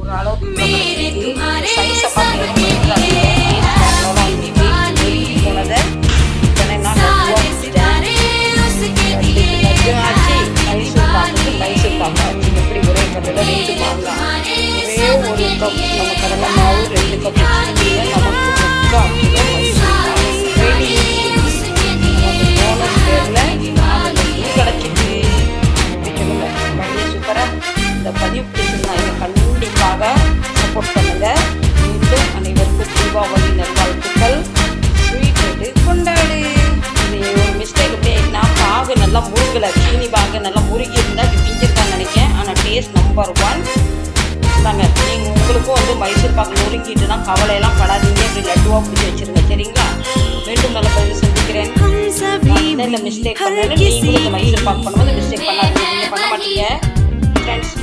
ஒரு அளவுக்கு சைஸை பார்த்து அவ்வளோதான் இருந்துச்சு ஆச்சு மைசூர் பாக்கு மைசூர் பாக்கு ஆச்சு எப்படி ஒரே கடையில் ரெண்டு மாங்காய் ஒரே ஒரு கப் நம்ம கடலை மாவு ரெண்டு கப் நமக்கு நல்லா முறுக்கலை. சீனி பாகு நல்லா முறுக்கி இருந்தால் இப்படி பிஞ்சிருக்கான்னு நினைக்கிறேன். ஆனால் டேஸ்ட் நம்பர் ஒன் தாங்க நீங்கள் உங்களுக்கும் வந்து மைசூர் பாக்கு நொறுக்கிட்டுனா கவலையெல்லாம் படாதீங்க. இப்படி லட்டுவாக பிடிச்சி வச்சுருங்க சரிங்களா? மீண்டும் நல்ல பதிவு செஞ்சுக்கிறேன் இந்த மிஸ்டேக் பண்ணாலும் நீங்களும் இந்த மைசூர் பாக்கு பண்ணும்போது மிஸ்டேக் பண்ணாதீங்க. நீங்கள் பண்ண மாட்டீங்க. ஃப்ரெண்ட்ஸ்